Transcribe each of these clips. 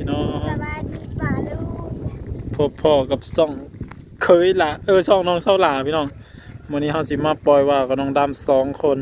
พี่น้องสบายดีป่าลูกพบพ่อกับซ่องเคยหละเออซ่องน้องเศร้าหลาพี่น้องวันนี้เฮาสิมาปล่อยว่ากับน้องดำสองคน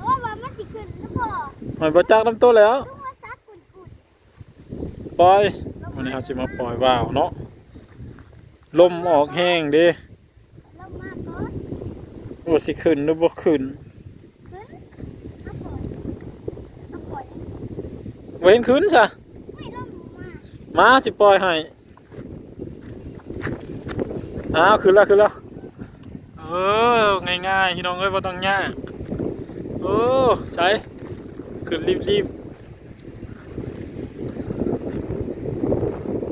โอ้ว่ามันสิขึ้นหรือเปล่ามันประจักน้ำโตแล้วลูกว่าซักกุนกุนปล่อยวันนี้เฮาสิมาปล่อยว่าวเนาะลมออกแห้งเดิลงมาก่อนว่าสิขึ้นหรือบ่ขึ้นขึ้นเอาปล่อยเอาปล่อย บ่ เห็นขึ้นซะไม่ลงมามาสิปล่อยให้อ้าวขึ้นแล้วขึ้นแล้วเออง่ายๆพี่น้องเอ้ยบ่ต้องยากโอ้ใส่ขึ้นรีบๆ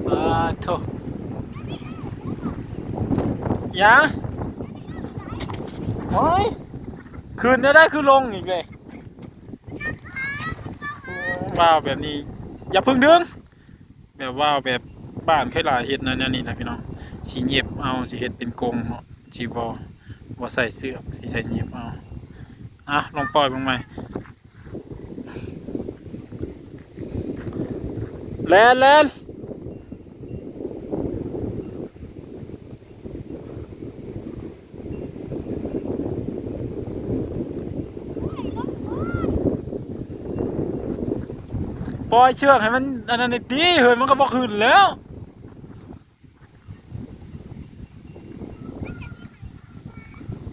อ่าโถยาโอ้ยขึ้นได้ได้คือลงอีกเลย ว่าวแบบนี้ อย่าพึ่งดึงแบบว่าแบบบ้านเคยหลายเฮ็ดนั่นนี่นะพี่น้องสีเย็บเอาสีเฮ็ดเป็นกงเนาะสีบอบ่ใส่เสื้อสีใส่เย็บเอาอะลองปล่อยลงไหมแลนแลน ล่อยเชือกให้มันอันนั้นนี่ตีเฮ้ยมันก็บ่ขึ้นแล้ว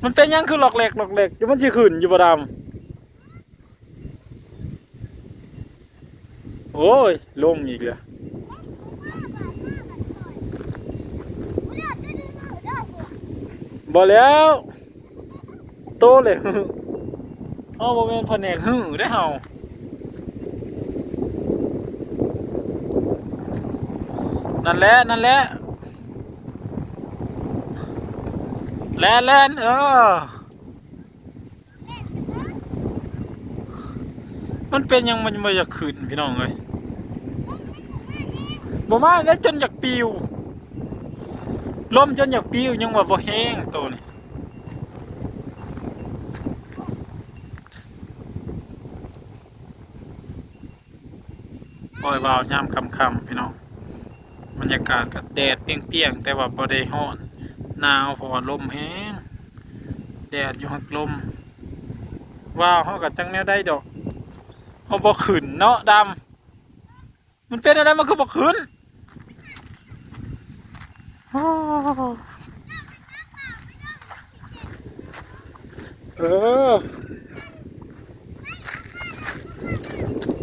มันเป็นยังคือหลอกแหล็กหลอกแหล็กอยู่มันสิขึ้นอยู่บ่ดำโอ้ยลงอีกแล้วเลือดจะดึงมือได้สิบ่แล้วโตเลยเฮาบ่แม่นแผนกหื้อได้เฮา นั่นแหละนั่นแหละแล่นแล่นเออ มันเป็นยังมันบ่อยากขึ้นพี่น้องเอ้ยบ่มาแล้วจนอยากปิวลมจนอยากปิวยังว่าบ่แห้งโตนี่ปล่อยว่าวยามค่ำพี่น้อง รรยากาศก็แดดเปรี้ยงๆแต่ว่าบ่ได้ร้อนหนาวเพราะว่าลมแห้งแดดอยู่หักลมว้าวเฮาก็จังแนวได้ดอกมันบ่ขึ้นเนาะดำมันเป็นอะไรมันคือบ่ขึ้นอ้าวเออ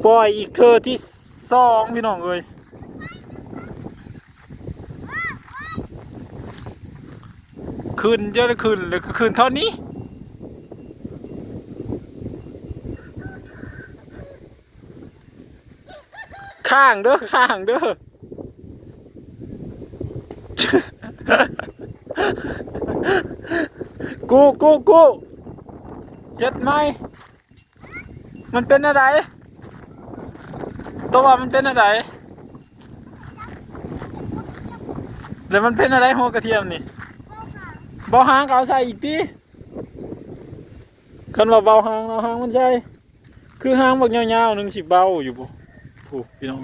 ปล่อยอีกเธอที่สองพี่น้องเอ้ย ขึ้นเยอะขึ้นหรือขึ้นเท่านี้ข้างเด้อข้างเด้อกูกูกูเฮ็ดไหมมันเป็นอะไรตัวมันเป็นอะไรแล้วมันเป็นอะไรหัวกระเทียมนี่ เบาหางเอาใส่อีกทีคันว่าเบาหางเอาหางมันใช่คือหางบักยาวๆหนึ่งสิเบาอยู่บ่ถูกพี่น้อง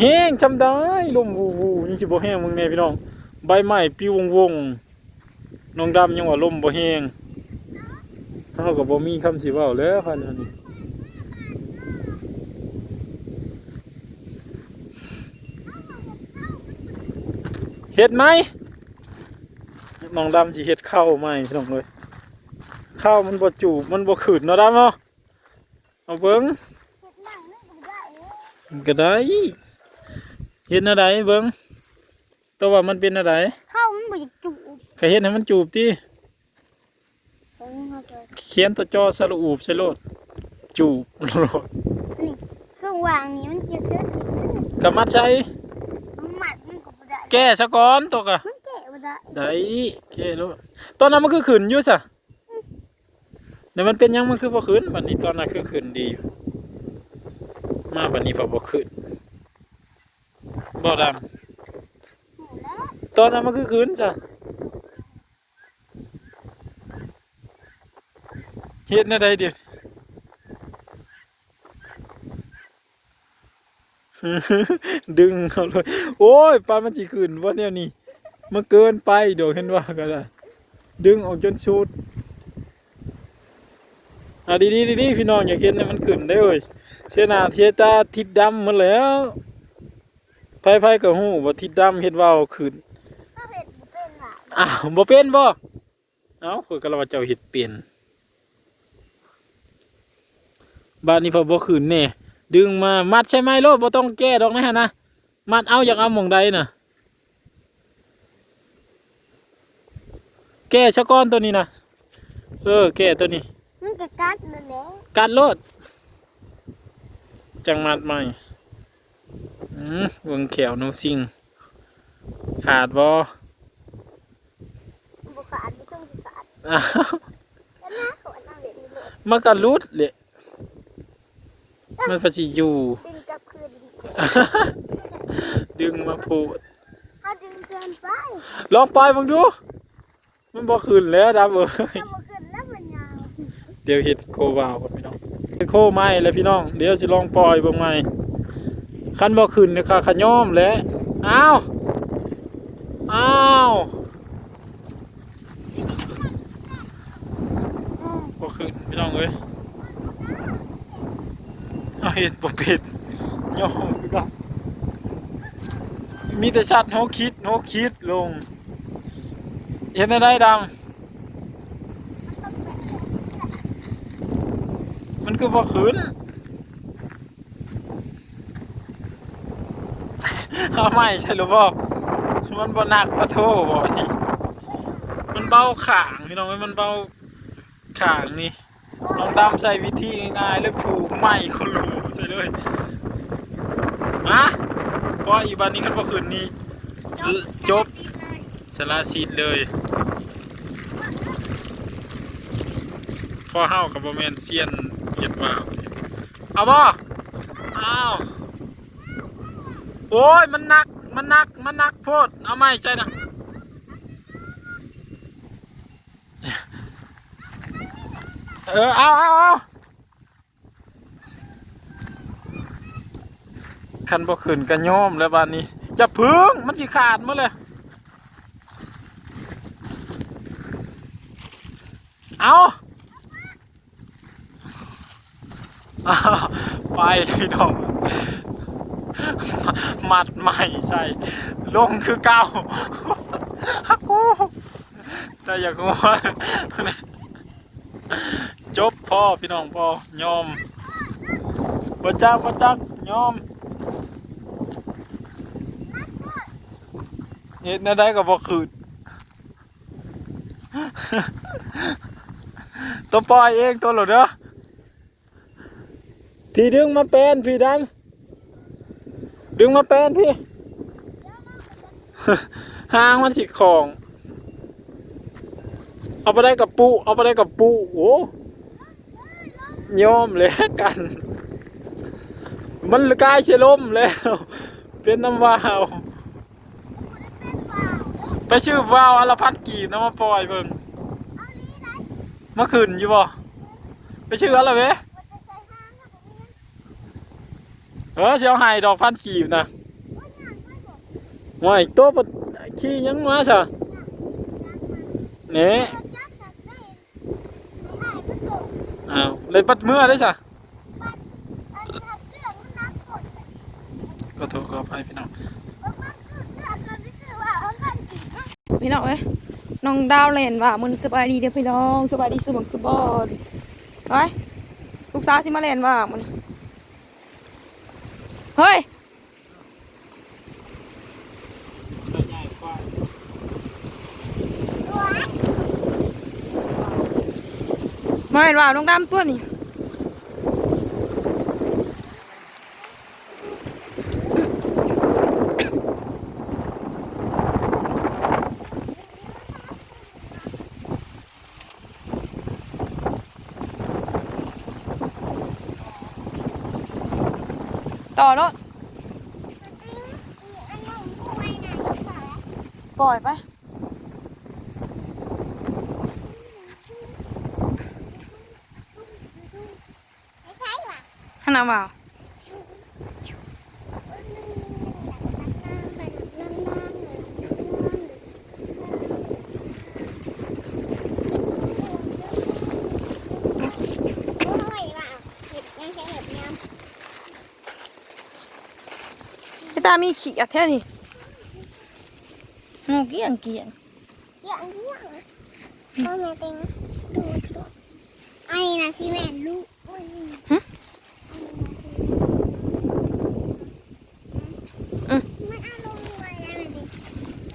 แห้งจำได้ลมวูวูนี่สิบ่แห้งมึงแน่พี่น้องใบไม้ปิววงวงน้องดำยังว่าลมบ่แห้งเฮาก็บ่มีคำสิเว้าแล้วคันนี้ เฮ็ดไหมน้องดำสิเฮ็ดข้าวไหมพี่น้องเอ้ยข้าวมันบ่จูบมันบ่ขึ้นเนาะดำเนาะเอาเบิ่งเห็ดหนังนี่ก็ได้เอ้ยมันก็ได้เห็นอะไรเบิ้งแตัวว่ามันเป็นอะไรเข้ามันบ่อยากจุบก็เห็นให้มันจูบที่เบิ่งเขาเกิดเขียนตัวจอสระอูบใช่โลดจูบโลดนี่เครื่องวางนี่มันเกี่ยวกับกับมัดใช้ มันหมัดมันก็บ่ได้ แก้ซะก่อนตัวกะมันแกะบ่ได้ได้แก้โลดตอนนั้นมันคือขืนอยู่ซะเดี๋ยวมันเป็นหยังมันคือบ่ขืนบัดนี้ตอนนั้นคือขืนดีอยู่มาบัดนี้พอบ่ขืนบ่ดหูแล้วำตอนนั้นมันคือขืนจ้ะเฮ็ดแนวใดเดี๋ยว ดึงเขาเลย โอ้ยปลามันสิขึ้นว่าเนี่ยนี่มันเกินไปเดี๋ยวเห็นว่าก็ได้ดึงออกจนชุดอะดีดีดีดีพี่น้องอยากเห็นเนี่ยมันขึ้นได้เลยเชยหนาเชยตาทิดดำหมันแล้วไพ่ไพ่กับหูว่าทิดดำเห็นว่าเอาขึ้นถ้าเห็ดบ่เป็นหลายอ้าวบ่เป็นบ่เอ้าคือก็ว่าเจ้าเฮ็ดเป็นบ้านนี้พอบ่ขึ้นแน่ ดึงมามัดใช่ไหมโลดบ่ต้องแก้ดอกนะฮะนะมัดเอาอยากเอาหม่องใดน่ะ แก้ชะก้อนตัวนี้นะเออแก้ตัวนี้ มันก็กัดนั่นแหละกัดโลด จังมัดใหม่อืมเบิ่งแขวหนูซิงขาดบ่บ่ขาดบ่ช่วงสิขาดอ้าวแล้วหน้าเขาอันนั้นเห็ดนี่เลยมันก็รุดเลย มันพอสิอยู่ ดึงกลับคืนดีดึงมาพูดเขาดึงเกินไปลองปล่อยมึงดู มันบ่ขึ้นแล้วดำเอ้ยถ้าบ่ขึ้นแล้วมันยาวเดี๋ยวเฮ็ดโควาวกันพี่น้องเฮ็ดโคไม้เลยพี่น้อง เดี๋ยวสิลองปล่อยเบิ่งใหม่คันบ่ขึ้นนะคะขย่อมแหล้วอ้าวอ้าวบ่ขึ้นพี่น้องเอ้ย เอาเฮ็ดบ่เป็นย่อมพี่น้องมีแต่ชัดโฮคิดโฮคิดลง เห็นได้ดำมันคือบ่ขืนเอาไม่ใช่หรือบ่ามันบ่หนักปะโทบ่นี่มันเบาขางพี่น้องมันเบาขางนี่ ลองดำใส่วิธีง่ายๆเลยผูกไม่คนรู้ใส่เลยฮะเพราะอีบานนี้คันบ่ขืนนี่จบสละสิทธิ์เลยพ่อเฮากับบ่แม่นเซียนเก็บว่าวเอาบ่เอาโอ้ยมันหนักมันหนักมันหนักโพดเอาไม่ใช่นะ เออ เอาเอาเอาคันบ่ขึ้นกันโยมแล้วบานนี้อย่าพึ่งมันสิขาดมาเลย เอาไปเลยน้องมัดใหม่ใช่ ลงคือเก่าฮักกูแต่อยากงัวจบ พ่อพี่น้องพ่อยอมบ่จักบ่จักยอมเฮ็ดแนวใดก็บ่คืนตัวปล่อยเองตัวหลุดเด้อพี่ดึงมาเป็นพี่ดัน ดึงมาเป็นพี่ห้างมันสิของ เอาไปได้กับปู เอาไปได้กับปู โอ้ ยอมเลยกัน มันกลายเชลมแล้ว เป็นน้ำวาวไปชื่อวาวอลพัดกีบน้ำมาปล่อยเบิ่งมาขึ้นอยู่บ่ไปชื่ออะไรเว้เออเชียวไห้ดอกพันกีบนะว่าอีกตัวปขี้ยังมาซะเนี่ย อ้าวเลยปัดเมื่อได้จ้ะก็โทรขอไปพี่น้องพี่น้องเอ้ยน้องดาวเลนว่ามันสบายดีเด้อพี่น้องสบายดีสุบงสบอดไปลูกสาวสิมาเลนว่ามันเฮ้ย มาเห็นว่าน้องดำตัวนี้ต่อแล้วปล่อยไป นะบ่าวพี่ตามีขี้อะแท้นี่งูเกี้ยงเกี้ยงเกี้ยงเกี้ยงพ่อแม่เป็นดูดูไอ้นะสิแม่ลูก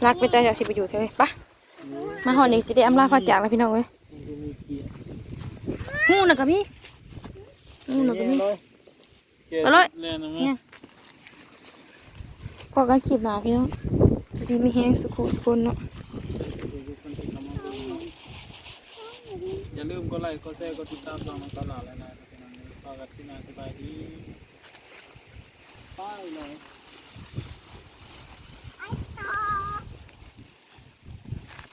รักไปแต่อยากสิไปอยู่เถอะเว้ยไปะมาหอนี่สิได้อำลาพาจากแล้วพี่น้องเว้ยมันจะมีเกียร์หูน่ะกับพี่หูน่ะกับพี่เกียร์เอาเลย เล่นนะเนี่ยพอกันคลิปหนาพี่น้องอยู่ดีไมีแห้งสุขุสุคนเนาะ อย่าลืมกดไลค์กดแชร์กดติดตามช่องน้องตลาดแล้วนะครับพี่น้องฝากกันที่นาสบายดีบายเลย